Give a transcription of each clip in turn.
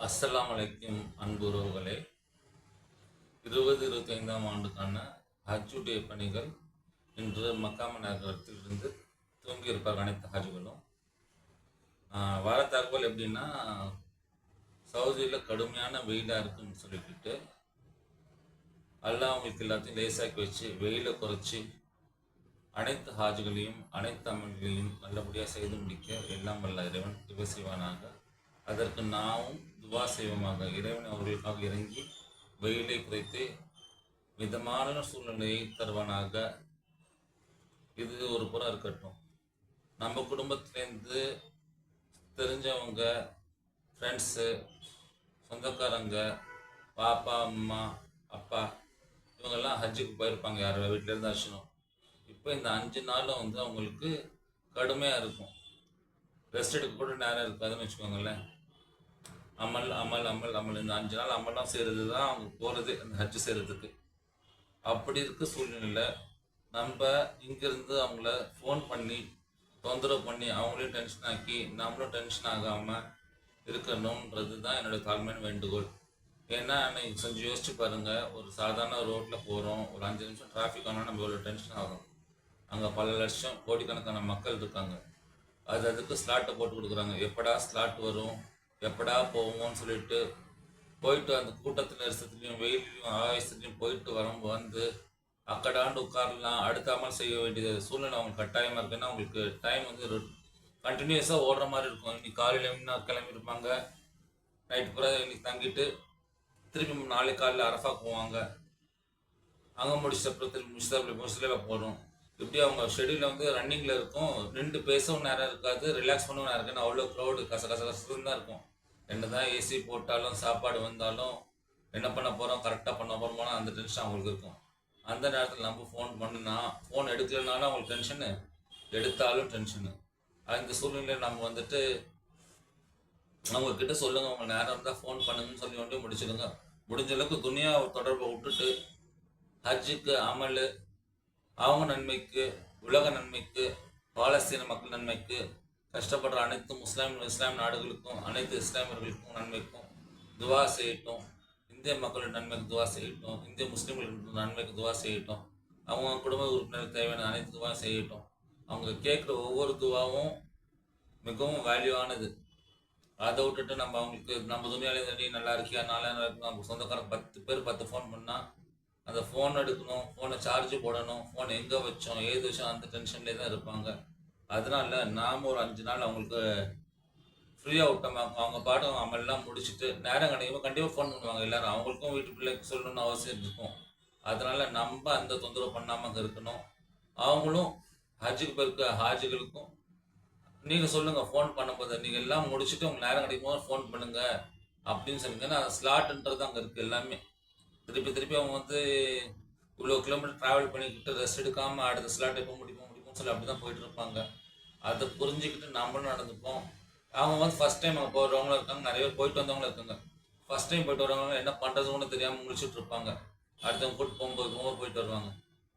அஸ்ஸலாமு அலைக்கும் அன்புறவுகளே இருபது இருபத்தைந்தாம் ஆண்டுக்கான ஹஜ்ஜுடைய பணிகள் இன்று மக்காம நகரத்திலிருந்து தூங்கியிருப்பார் அனைத்து ஹஜ்களும் வார வர தகவல் எப்படின்னா சவுதியில் கடுமையான வெயிலாக இருக்குன்னு சொல்லிட்டு அல்லாஹ் அவங்களுக்கு எல்லாத்தையும் லேசாக்கி வச்சு வெயிலை குறைச்சி அனைத்து ஹாஜ்களையும் அனைத்து அமல்களையும் நல்லபடியாக செய்து முடிக்க எல்லாம் வல்ல இறைவன் துவ செய்வானாக. அதற்கு நாமும் துவா செய்வோமாக. இறைவன் அவர்களுக்காக இறங்கி வெயிலை குறைத்து மிதமான சூழ்நிலையை தருவானாக. இது ஒரு புறம் இருக்கட்டும். நம்ம குடும்பத்திலேருந்து தெரிஞ்சவங்க ஃப்ரெண்ட்ஸு சொந்தக்காரங்க பாப்பா அம்மா அப்பா இவங்கெல்லாம் ஹஜ்ஜுக்கு போயிருப்பாங்க யார்? வீட்டிலேருந்து அர்ச்சனும். இப்போ இந்த அஞ்சு நாளும் வந்து அவங்களுக்கு கடுமையாக இருக்கும். ரெஸ்ட் எடுக்க கூட நேரம் இருக்காதுன்னு வச்சுக்கோங்களேன். அமல் அமல் அமல் அமல். இந்த அஞ்சு நாள் அமலாம் செய்கிறது தான் அவங்க போகிறது அந்த ஹஜ் செய்கிறதுக்கு அப்படி இருக்க சூழ்நிலையில் நம்ம இங்கேருந்து அவங்கள ஃபோன் பண்ணி தொந்தரவு பண்ணி அவங்களையும் டென்ஷன் ஆக்கி நம்மளும் டென்ஷன் ஆகாமல் இருக்கணுன்றது தான் என்னோட தாழ்மையான வேண்டுகோள். ஏன்னா நீங்கள் கொஞ்சம் யோசிச்சு பாருங்கள் ஒரு சாதாரண ரோட்டில் போகிறோம் ஒரு அஞ்சு நிமிஷம் டிராஃபிக் ஆனால் நம்ம எவ்வளோ டென்ஷன் ஆகும். அங்கே பல லட்சம் கோடிக்கணக்கான மக்கள் இருக்காங்க. அது அதுக்கு ஸ்லாட்டை போட்டு கொடுக்குறாங்க. எப்படா ஸ்லாட் வரும்? எப்படா போவோம்னு சொல்லிட்டு போயிட்டு அந்த கூட்டத்தில் நெரிசத்துலையும் வெயிலையும் ஆவேசத்துலையும் போயிட்டு வரும் வந்து அக்கடாண்டு உட்காரலாம். அடுத்த அமல் செய்ய வேண்டிய சூழ்நிலை அவங்களுக்கு கட்டாயமாக இருக்குன்னா அவங்களுக்கு டைம் வந்து கண்டினியூஸாக ஓடுற மாதிரி இருக்கும். இன்னைக்கு காலையில் என்ன கிளம்பியிருப்பாங்க நைட்டு பூரா இன்னைக்கு தங்கிட்டு திருப்பி நாளைக்கு காலையில் அரஃபா போவாங்க. அங்கே முடிச்ச அப்புறம் திருப்பி முஸ்தபில் முஸ்லிமில் போகிறோம் இப்படி அவங்க ஷெடியூலில் வந்து ரன்னிங்கில் இருக்கும் நின்று பேசவும் நேரம் இருக்காது ரிலாக்ஸ் பண்ணவும் நேரம் இருக்குன்னு அவ்வளோ க்ரௌடு கச கச கசன்னு தான் இருக்கும். என்ன தான் ஏசி போட்டாலும் சாப்பாடு வந்தாலும் என்ன பண்ண போகிறோம் கரெக்டாக பண்ண போகிறோமோ அந்த டென்ஷன் அவங்களுக்கு இருக்கும். அந்த நேரத்தில் நம்ம ஃபோன் பண்ணுனா ஃபோன் எடுக்கலனாலும் அவங்களுக்கு டென்ஷனு எடுத்தாலும் டென்ஷனு அந்த சூழ்நிலையில் நம்ம வந்துட்டு அவங்க கிட்ட சொல்லுங்க உங்க நேரம் இருந்தால் ஃபோன் பண்ணுங்கன்னு சொல்லி கொண்டு முடிச்சிடுங்க. முடிஞ்ச அளவுக்கு துணியா தொடர்பை விட்டுட்டு ஹஜ்ஜுக்கு அமல் அவங்க நன்மைக்கு உலக நன்மைக்கு பாலஸ்தீன மக்கள் நன்மைக்கு கஷ்டப்படுற அனைத்து முஸ்லாம் இஸ்லாம் நாடுகளுக்கும் அனைத்து இஸ்லாமியர்களுக்கும் நன்மைக்கும் துவா செய்யட்டும். இந்திய மக்களின் நன்மைக்கு துவா செய்யட்டும். இந்திய முஸ்லீம்களுக்கு நன்மைக்கு துவா செய்யட்டும். அவங்க குடும்ப உறுப்பினருக்கு தேவையான அனைத்து துவா செய்யட்டும். அவங்க கேட்குற ஒவ்வொரு துவாவும் மிகவும் வேல்யூவானது. அதை விட்டுட்டு நம்ம அவங்களுக்கு நம்ம துணியாலே தண்ணி நல்லா இருக்கியா நல்லா இருக்கு நம்ம சொந்தக்காரங்க பத்து பேர் பத்து ஃபோன் பண்ணால் அந்த ஃபோன் எடுக்கணும் ஃபோனை சார்ஜ் போடணும் ஃபோன் எங்கே வச்சோம் ஏது வச்சோம் அந்த டென்ஷன்லேயே தான் இருப்பாங்க. அதனால நாம் ஒரு அஞ்சு நாள் அவங்களுக்கு ஃப்ரீயாக விட்டோம் அவங்க பாட்டும் அமல்லாம் முடிச்சுட்டு நேரம் கிடைக்கும் கண்டிப்பாக ஃபோன் பண்ணுவாங்க எல்லாரும். அவங்களுக்கும் வீட்டு பிள்ளைக்கு சொல்லணும்னு அவசியம் இருக்கும். அதனால நம்ம அந்த தொந்தரவு பண்ணாமல் இருக்கணும். அவங்களும் ஹஜ்ஜுக்கு போயிருக்க ஹாஜிகளுக்கும் நீங்கள் சொல்லுங்கள் ஃபோன் பண்ணும்போது நீங்கள் எல்லாம் முடிச்சுட்டு உங்கள் நேரம் கிடைக்கும்போது ஃபோன் பண்ணுங்கள் அப்படின்னு சொல்லுங்க ஸ்லாட்ன்றது அங்கே இருக்குது எல்லாமே. திருப்பி திருப்பி அவங்க வந்து இவ்வளோ கிலோமீட்டர் ட்ராவல் பண்ணிக்கிட்டு ரெஸ்ட் எடுக்காமல் அடுத்த ஸ்லாட் எப்போ முடிப்போம் முடிப்போம்னு சொல்லி அப்படி தான் போயிட்டு இருப்பாங்க. அதை புரிஞ்சுக்கிட்டு நம்மளும் நடந்துப்போம். அவங்க வந்து ஃபஸ்ட் டைம் அங்கே போகிறவங்களும் இருக்காங்க நிறைய பேர் போயிட்டு வந்தவங்களும் இருக்காங்க. ஃபஸ்ட் டைம் போயிட்டு வரவங்க என்ன பண்ணுறதுன்னு தெரியாமல் முடிச்சுட்டு இருப்பாங்க. அடுத்தவங்க கூட்டு போகும்போது போகும்போது போயிட்டு வருவாங்க.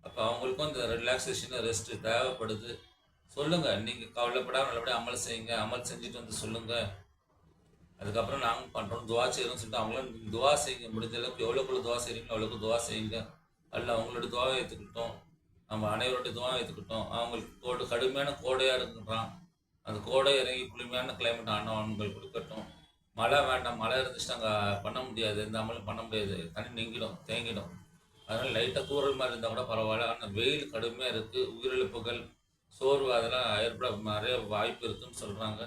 அப்போ அவங்களுக்கும் இந்த ரிலாக்ஸேஷன் ரெஸ்ட் தேவைப்படுது. சொல்லுங்கள் நீங்கள் கவலைப்படாமல் நல்லபடியாக அமல் செய்யுங்க அமல் செஞ்சுட்டு வந்து சொல்லுங்கள் அதுக்கப்புறம் நாங்கள் பண்ணுறோம் துவா செய்யறோம்னு சொல்லிட்டு அவங்களும் துவா செய்யுங்க. முடிஞ்ச அளவுக்கு எவ்வளோக்குள்ள துவா செய்கிறீங்களோ அவ்வளோக்கு துவா செய்யுங்க. அல்ல அவங்களோட துவாவை ஏற்றுக்கிட்டோம் நம்ம அனைவருடைய துவாவை ஏற்றுக்கிட்டோம் அவங்களுக்கு கோடு கடுமையான கோடையாக இருக்குன்றான் அந்த கோடை இறங்கி குளுமையான கிளைமேட் ஆனவன்கள் கொடுக்கட்டும். மழை வேண்டாம். மழை இருந்துச்சு நாங்கள் பண்ண முடியாது. எந்த அமலும் பண்ண முடியாது. தண்ணி நீங்கிடும் தேங்கிடும். அதனால் லைட்டாக தூரல் மாதிரி இருந்தால் கூட பரவாயில்ல. ஆனால் வெயில் கடுமையாக இருக்குது உயிரிழப்புகள் சோர்வு அதெல்லாம் ஏற்பட நிறைய வாய்ப்பு இருக்குதுன்னு சொல்கிறாங்க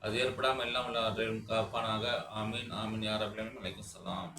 அது ஏற்படாமல் எல்லாம் உள்ள காப்பானாக. ஆமீன். ஆமீன். யார் அப்படின்னு வலைக்கும் சொல்லலாம்